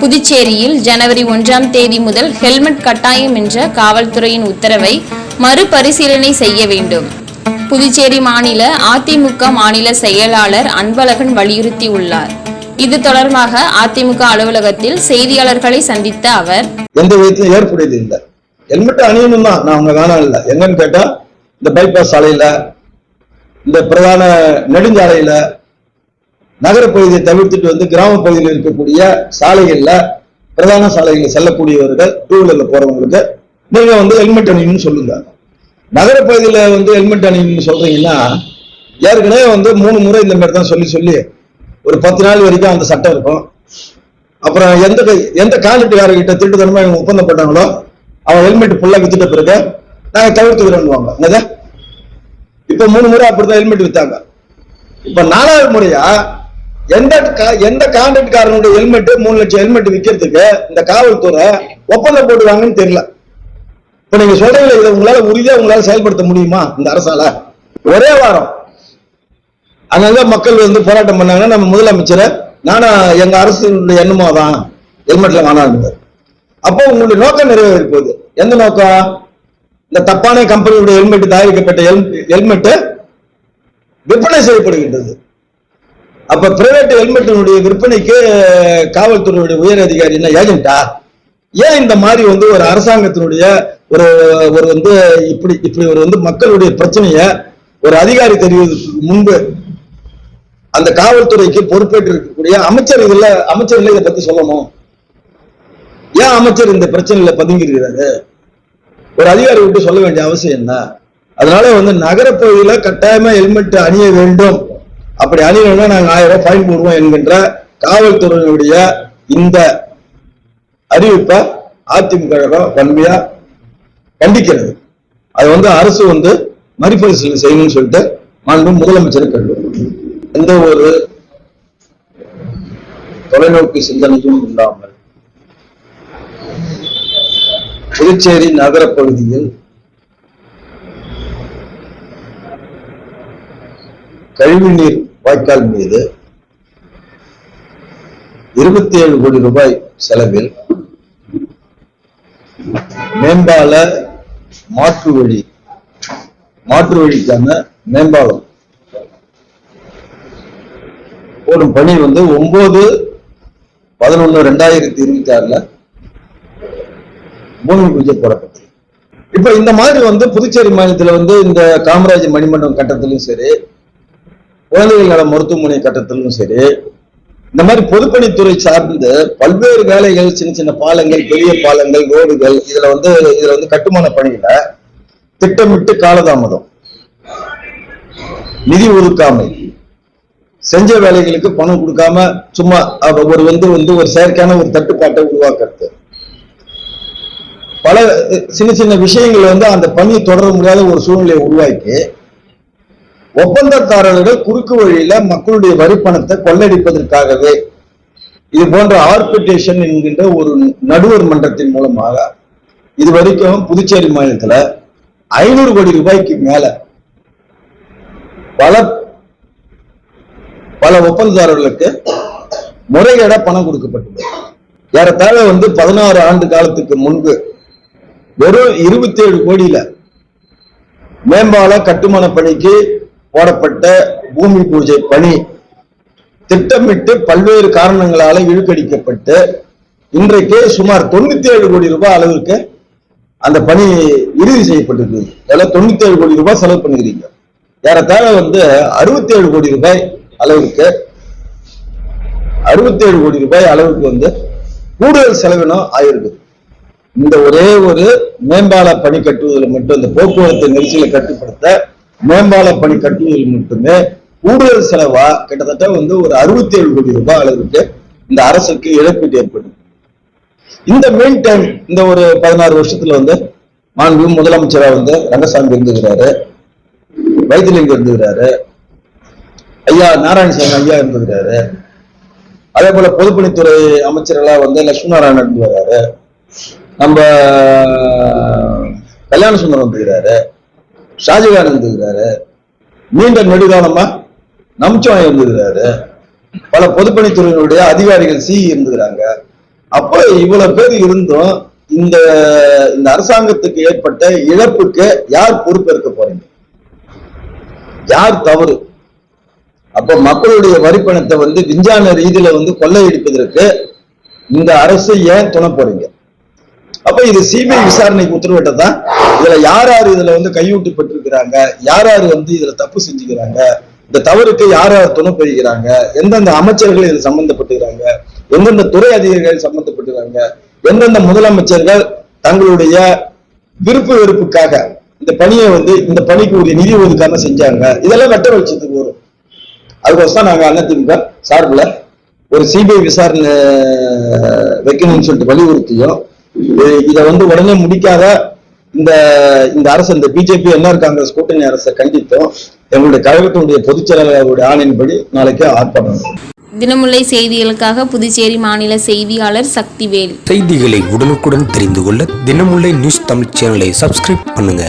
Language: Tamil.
புதுச்சேரியில் ஜனவரி ஒன்றாம் தேதி முதல் ஹெல்மெட் கட்டாயம் என்ற காவல்துறையின் உத்தரவை மறுபரிசீலனை செய்ய வேண்டும். புதுச்சேரி மாநில அதிமுக மாநில செயலாளர் அன்பழகன் வலியுறுத்தியுள்ளார். இது தொடர்பாக அதிமுக அலுவலகத்தில் செய்தியாளர்களை சந்தித்த அவர் எந்த விதத்திலும் ஏற்புடையது இல்லை. ஹெல்மெட் அணியணும் தான் நான் அவங்க வேணாம் இல்லை. எங்கன்னு கேட்டா இந்த பைபாஸ் சாலையில இந்த பிரதான நெடுஞ்சாலையில நகரப்பகுதியை தவிர்த்துட்டு வந்து கிராம பகுதியில் இருக்கக்கூடிய சாலைகளில் பிரதான சாலைகளில் செல்லக்கூடியவர்கள் டூ வீலரில் போறவங்களுக்கு நீங்க வந்து ஹெல்மெட் அணியணும்னு சொல்லுங்க. நகரப்பகுதியில் வந்து ஹெல்மெட் அணியணும்னு சொல்றீங்கன்னா ஏற்கனவே வந்து மூணு முறை இந்த மாதிரி தான் சொல்லி சொல்லி ஒரு பத்து நாள் வரைக்கும் அந்த சட்டம் இருக்கும். அப்புறம் எந்த க- எந்த கான்ட்ராக்டுக்காரர்கிட்ட திருட்டுத்தனமா இவங்க ஒப்பந்தம் பண்ணாங்களோ அவன் ஹெல்மெட் ஃபுல்லா வித்துட்ட பிறகு நாங்க தவிர்த்துக்கிறோம்னுவாங்க. என்னது? இப்ப மூணு முறை அப்படிதான் ஹெல்மெட் வித்தாங்க. இப்ப நாலாவது முறையா எந்த கா- எந்த கான்ட்ராக்ட்காரனுடைய ஹெல்மெட் மூணு லட்சம் ஹெல்மெட் விற்கிறதுக்கு இந்த காவல்துறை ஒப்பந்தம் போடுவாங்கன்னு தெரியல. இப்ப நீங்க சொல்றீங்களா இதை உங்களால உறுதியா உங்களால செயல்படுத்த முடியுமா இந்த அரசால? ஒரே வாரம். அங்கங்க மக்கள் வந்து போராட்டம் பண்ணாங்கன்னா நம்ம முதலமைச்சரை நானா எங்க அரசுடைய எண்ணமோ தான் ஹெல்மெட்ல வேணாம் அப்போ உங்களுடைய நோக்கம் நிறைவேறி போகுது. எந்த நோக்கம்? இந்த தப்பான கம்பெனியுடைய ஹெல்மெட் தயாரிக்கப்பட்ட ஹெல்மெட் விற்பனை செய்யப்படுகின்றது. அப்ப பிரைவேட் ஹெல்மெட்டினுடைய விற்பனைக்கு காவல்துறையுடைய உயர் அதிகாரி என்ன ஏஜென்ட்டா? ஏன் இந்த மாதிரி வந்து ஒரு அரசாங்கத்தினுடைய ஒரு ஒரு வந்து இப்படி இப்படி ஒரு வந்து மக்களுடைய பிரச்சனைய ஒரு அதிகாரி தெரிவதற்கு முன்பு அந்த காவல்துறைக்கு பொறுப்பேற்று இருக்கக்கூடிய அமைச்சர் இதுல அமைச்சர் இதை பத்தி சொல்லணும். ஏன் அமைச்சர் இந்த பிரச்சனையில பதுங்கிருக்கிறாரு ஒரு அதிகாரி விட்டு சொல்ல வேண்டிய அவசியம் என்ன? அதனால வந்து நகரப்பகுதியில கட்டாயமா ஹெல்மெட் அணிய வேண்டும். அப்படி அணியணும்னா நாங்க ஆயிரம் ரூபாய் ஃபைன் போடுவோம் என்கின்ற காவல்துறையினுடைய இந்த அறிவிப்பை அதிமுக கழகம் வன்மையா கண்டிக்கிறது. அது வந்து அரசு வந்து மறுபரிசீலனை செய்யணும்னு சொல்லிட்டு மாண்பு முதலமைச்சரை கேள்வி எந்த ஒரு தொலைநோக்கு சிந்தனையும் இல்லாமல் புதுச்சேரி நகர பகுதியில் கழிவுநீர் வாய்க்கால் மீது இருபத்தி ஏழு கோடி ரூபாய் செலவில் மேம்பால மாற்று வழி மாற்று வழிக்கான மேம்பாலம். போடும் பணி வந்து ஒன்பது பதினொன்னு ரெண்டாயிரத்தி இருபத்தி ஆறுல பூமி பூஜை போடப்பட்டது. இப்ப இந்த மாதிரி வந்து புதுச்சேரி மாநிலத்துல வந்து இந்த காமராஜ் மணிமண்டபம் கட்டத்திலும் சரி குழந்தைகள் நல மருத்துவமனை கட்டத்திலும் சரி இந்த மாதிரி பொதுப்பணித்துறை சார்ந்து பல்வேறு வேலைகள் சின்ன சின்ன பாலங்கள் பெரிய பாலங்கள் ரோடுகள் இதுல வந்து இதுல வந்து கட்டுமான பணியில திட்டமிட்டு காலதாமதம். நிதி ஒதுக்காமை. செஞ்ச வேலைகளுக்கு பணம் கொடுக்காம சும்மா அவ- ஒரு வந்து வந்து ஒரு செயற்கையான ஒரு தட்டுப்பாட்டை உருவாக்குறது. பல சின்ன சின்ன விஷயங்கள் வந்து அந்த பணியை தொடர முடியாத ஒரு சூழ்நிலையை உருவாக்கி ஒப்பந்ததாரர்கள் குறுக்கு வழியில மக்களுடைய வரி பணத்தை கொள்ளடிப்பதற்காகவே. இது போன்ற ஆர்பிட்டேஷன் என்கின்ற ஒரு நடுவர் மன்றத்தின் மூலமாக இது வரைக்கும் புதுச்சேரி மாநிலத்துல ஐநூறு கோடி ரூபாய்க்கு மேல பல பல ஒப்பந்ததாரர்களுக்கு முறைகேட பணம் கொடுக்கப்பட்டது. ஏறத்தாழ வந்து பதினாறு ஆண்டு காலத்துக்கு முன்பு வெறும் இருபத்தி ஏழு கோடியில மேம்பால கட்டுமான பணிக்கு போடப்பட்ட பூமி பூஜை பணி திட்டமிட்டு பல்வேறு காரணங்களால இழுக்கடிக்கப்பட்டு இன்றைக்கு சுமார் தொண்ணூத்தி ஏழு கோடி ரூபாய் அளவிற்கு அந்த பணி இறுதி செய்யப்பட்டிருக்கு. அதில் தொண்ணூத்தி ஏழு கோடி ரூபாய் செலவு பண்ணுகிறீங்க ஏறத்தாழ வந்து அறுபத்தி ஏழு கோடி ரூபாய் அளவுக்கு அறுபத்தி ஏழு கோடி ரூபாய் அளவுக்கு வந்து கூடுதல் செலவினம் ஆயிருக்கு. இந்த ஒரே ஒரு மேம்பால பணி கட்டுவதில் மட்டும் இந்த போக்குவரத்து நெரிசலை கட்டுப்படுத்த மேம்பால பணி கட்டுவதில் மட்டுமே கூடுதல் செலவா கிட்டத்தட்ட வந்து ஒரு அறுபத்தி ஏழு கோடி ரூபாய் அளவுக்கு இந்த அரசுக்கு இழப்பீடு ஏற்படும். இந்த மெயின் டைம் இந்த ஒரு பதினாறு வருஷத்துல வந்து மாண்பு முதலமைச்சரா வந்து ரங்கசாமி இருந்துகிறாரு. வைத்திலிங்கம் இருந்துகிறாரு. ஐயா நாராயணசாமி ஐயா இருந்துகிறாரு. அதே போல பொதுப்பணித்துறை அமைச்சர்களா வந்து லட்சுமி நாராயணன் இருந்து வர்றாரு நம்ம கல்யாண சுந்தரம் வந்துக்கிறாரு ஷாஜகான் இருந்துக்கிறாரு நீண்ட நெடுகாலமா நம்சம் இருந்துக்கிறாரு பல பொதுப்பணித்துறையினுடைய அதிகாரிகள் சி இருந்துக்கிறாங்க அப்போ இவ்வளவு பேர் இருந்தும் இந்த இந்த அரசாங்கத்துக்கு ஏற்பட்ட இழப்புக்கு யார் பொறுப்பேற்க போறீங்க? யார் தவறு? அப்ப மக்களுடைய வரிப்பணத்தை வந்து விஞ்ஞான ரீதியில வந்து கொள்ளையடிப்பதற்கு இந்த அரசு ஏன் துணை போறீங்க? அப்ப இது சிபிஐ விசாரணைக்கு உத்தரவிட்டதான் இதுல யார் யார் இதுல வந்து கையூட்டு பெற்றிருக்கிறாங்க யார் யார் வந்து இதுல தப்பு செஞ்சுக்கிறாங்க? இந்த தவறுக்கு யார் யார் துணை பெறுகிறாங்க எந்தெந்த அமைச்சர்கள் இதில் சம்பந்தப்பட்டுகிறாங்க எந்தெந்த துறை அதிகாரிகள் சம்பந்தப்பட்டுறாங்க எந்தெந்த முதலமைச்சர்கள் தங்களுடைய விருப்பு வெறுப்புக்காக இந்த பணியை வந்து இந்த பணிக்கு உரிய நிதி ஒதுக்காம செஞ்சாங்க? இதெல்லாம் வெட்ட வெளிச்சத்துக்கு வரும். அதுக்கோசம் நாங்க அதிமுக சார்பில் ஒரு சிபிஐ விசாரணை வைக்கணும்னு சொல்லிட்டு வலியுறுத்தியும் இதை வந்து உடனே முடிக்காத இந்த இந்த அரசு இந்த பிஜேபி என்ஆர் காங்கிரஸ் கூட்டணி அரசை கண்டித்தும் எங்களுடைய கழகத்தினுடைய பொதுச் செயலாளருடைய ஆணையின்படி நாளைக்கு ஆர்ப்பாட்டம் தினமுல்லை செய்திகளுக்காக புதுச்சேரி மாநில செய்தியாளர் சக்திவேல். செய்திகளை உடனுக்குடன் தெரிந்து கொள்ள தினமுல்லை நியூஸ் தமிழ் சேனலை சப்ஸ்கிரைப் பண்ணுங்க.